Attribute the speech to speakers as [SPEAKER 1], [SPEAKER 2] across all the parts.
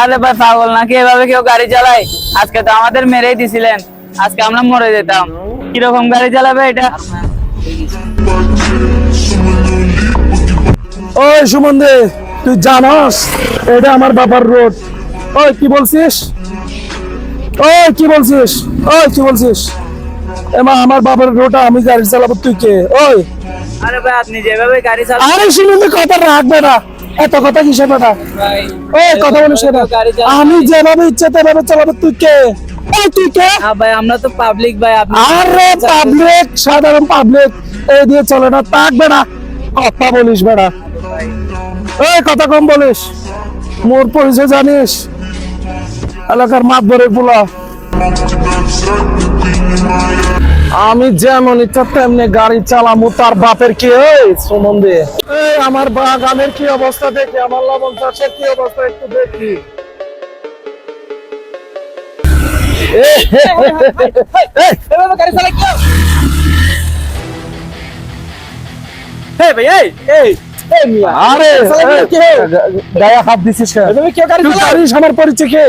[SPEAKER 1] আরে ভাই পাগল নাকি? এভাবে কেউ গাড়ি চালায়? আজকে তো আমাদের মেরেই দিছিলেন। আজকে আমরা মরে যেতাম। কীরকম গাড়ি চালাবে এটা?
[SPEAKER 2] ওই সুমন্দে তুই জানস এটা আমার বাবার রোড। ওই কি বলছিস? ওই কি বলছিস? ওই কি বলছিস? এমা আমার বাবার রোড আমি গাড়ি চালাবো তুই কে? ওই।
[SPEAKER 1] আরে ভাই আপনি যেভাবে গাড়ি চালান
[SPEAKER 2] আরে সুমন্দে কথা রাখবে না। এত কথা কিসের বেটা
[SPEAKER 1] ভাই
[SPEAKER 2] ওই কথা বলিস না। আমি যেভাবে ইচ্ছা তেভাবে চালাবো তুই কে? তুই কে?
[SPEAKER 1] ভাই আমরা তো পাবলিক ভাই
[SPEAKER 2] আরে পাবলিক সাধারণ পাবলিক এই দিয়ে চলে না কথা বলিস বেড়া এই কথা কম বলিস। মোর পরিচয় জানিস? এলাকার মাতবরের পোলা। আমি যেমন ইচ্ছা তেমনি গাড়ি চালামু তার বাপের কি সম্বন্ধে এই আমার বাগানের কি অবস্থা দেখি আমার লবণ চাষের কি অবস্থা একটু দেখি এই, ভাই এই আরে গায়ে হাত দিছিস কেন
[SPEAKER 1] এভাবে গাড়ি
[SPEAKER 2] তুই আমার পরিচয় কে?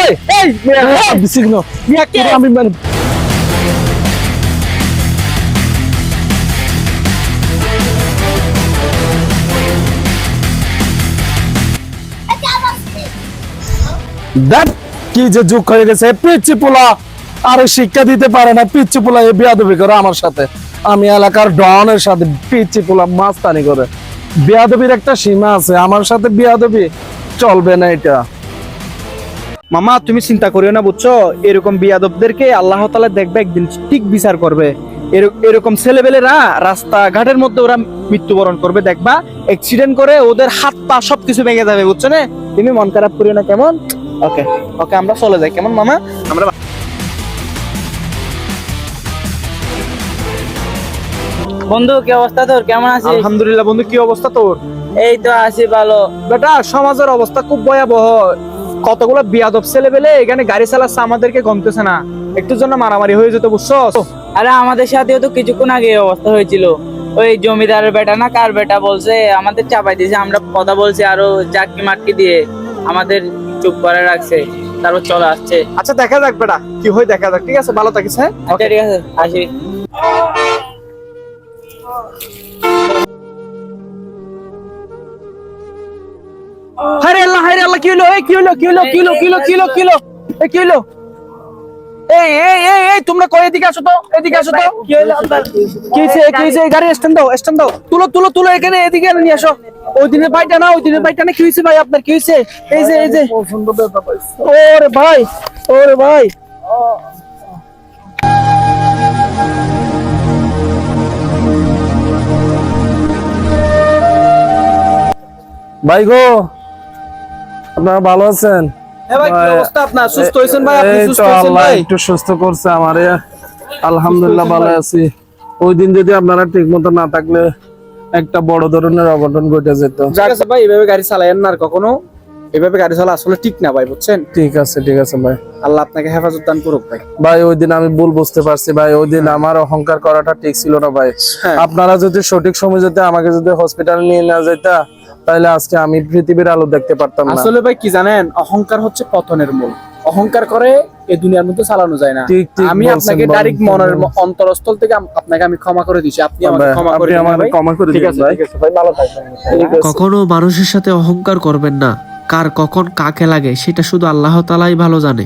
[SPEAKER 2] এই এই মিয়া হাত দিছিস কেন?
[SPEAKER 1] মিয়া কে?
[SPEAKER 2] আমি মানে দেখ কি যে যুগ হয়ে গেছে পিচ্ছি পোলা। আরে শিক্ষা দিতে পারে না পিচ্ছি পোলা এ বিয়াদবি করে আমার সাথে। আমি এলাকার ডনের সাথে পিচ্ছি পোলা মাস্তানি করে। বিয়াদবির একটা সীমা আছে, আমার সাথে বিয়াদবি চলবে না এটা।
[SPEAKER 3] মামা, তুমি চিন্তা করিও না বুঝছ? এরকম বিয়াদবদেরকে আল্লাহ তাআলা দেখবে, একদিন ঠিক বিচার করবে। এরকম ছেলেবেলেরা রাস্তাঘাটের মধ্যে ওরা মৃত্যুবরণ করবে, দেখবা অ্যাক্সিডেন্ট করে ওদের হাত পা সবকিছু ভেঙে যাবে, বুঝছ না? তুমি মন খারাপ করিও না, কেমন? ওকে ওকে আমরা চলে যাই, কেমন মামা? আমরা
[SPEAKER 1] বন্ধু কি অবস্থা তোর? কেমন আছিস?
[SPEAKER 3] আলহামদুলিল্লাহ বন্ধু কি অবস্থা তোর?
[SPEAKER 1] এই তো আছি ভালো।
[SPEAKER 3] বেটা সমাজের অবস্থা খুব ভয়াবহ। কতগুলো বিয়াদব ছেলেবেলে এখানে গাড়ি চালাচ্ছে আমাদেরকে গমতেছে না। একটু জন্য মারামারি হয়ে যেত বুঝছ
[SPEAKER 1] আরে আমাদের সাথেও তো কিছুক্ষণ আগে অবস্থা হয়েছিল। ওই জমিদারের বেটা না কার বেটা বলছে আমাদের চাপাই দিয়েছে আমরা কথা বলছি আরও চাকরি মাটকি দিয়ে। আমাদের চুপ করে রাখছে তারপর চলে আসছে।
[SPEAKER 3] আচ্ছা দেখা যাক বেটা কি হয় দেখা যাক ঠিক আছে? ভালো থাকিস হ্যাঁ?
[SPEAKER 1] আচ্ছা ঠিক আছে আসি।
[SPEAKER 3] কি হলো এই কি হলো কি হলো কি হলো কি হলো কি হলো কি হলো এই কি হলো এই এই এই এই তোমরা কই এদিকে আসো তো? এদিকে আসো তো?
[SPEAKER 1] কি হলো আপনার?
[SPEAKER 3] কি হইছে কি হইছে গাড়ি স্ট্যান্ড দাও স্ট্যান্ড দাও। তুলো তুলো তুলো এখানে এদিকে নিয়ে আসো। ওই দিনের বাইটা না ওই দিনের বাইটা না কি হইছে ভাই আপনার? কি হইছে এই যে এই যে। ওরে ভাই ওরে ভাই।
[SPEAKER 2] ভাই গো আপনারা ভালো আছেন?
[SPEAKER 3] হ্যাঁ ভাই কি
[SPEAKER 2] ভাই,
[SPEAKER 3] অবস্থা আপনার? সুস্থ হইছেন ভাই? আপনি
[SPEAKER 2] এই
[SPEAKER 3] সুস্থ
[SPEAKER 2] তো
[SPEAKER 3] হইছেন
[SPEAKER 2] আল্লাহ
[SPEAKER 3] ভাই?
[SPEAKER 2] একটু সুস্থ করছে আমারে। আলহামদুলিল্লাহ ভালো আছি। ওই দিন যদি আপনারা ঠিক মতো না থাকলে একটা বড় ধরনের অঘটন ঘটে যেত।
[SPEAKER 3] ভাই এভাবে গাড়ি চালায়েন না আর কখনো। এভাবে গাড়ি চালা আসলে ঠিক না ভাই বুঝছেন?
[SPEAKER 2] ঠিক আছে ঠিক আছে ভাই।
[SPEAKER 3] আল্লাহ আপনাকে হেফাজত দান করুক ভাই।
[SPEAKER 2] ভাই ওই দিন আমি ভুল বুঝতে পারছি ভাই। ওই দিন আমার অহংকার করাটা ঠিক ছিল না ভাই।
[SPEAKER 3] হ্যাঁ।
[SPEAKER 2] আপনারা যদি সঠিক সময় যেতে আমাকে যদি হসপিটাল নিয়ে না যেতা তাহলে আজকে আমি পৃথিবীর আলো দেখতে পারতাম না।
[SPEAKER 3] আসলে ভাই কি জানেন অহংকার হচ্ছে পতনের মূল। অহংকার করে এই দুনিয়ার মধ্যে চালানো যায় না। আমি আপনাকে ডাইরেক্ট মনের অন্তরস্থল থেকে আপনাকে আমি ক্ষমা করে দিছি। আপনি আমাকে ক্ষমা করে
[SPEAKER 2] আমাকে ক্ষমা করে দিন ভাই।
[SPEAKER 3] ঠিক আছে ভাই ভালো থাকবেন।
[SPEAKER 4] কখনো মানুষের সাথে অহংকার করবেন না। কার কখন কাকে লাগে সেটা শুধু আল্লাহ তাআলাই ভালো জানে।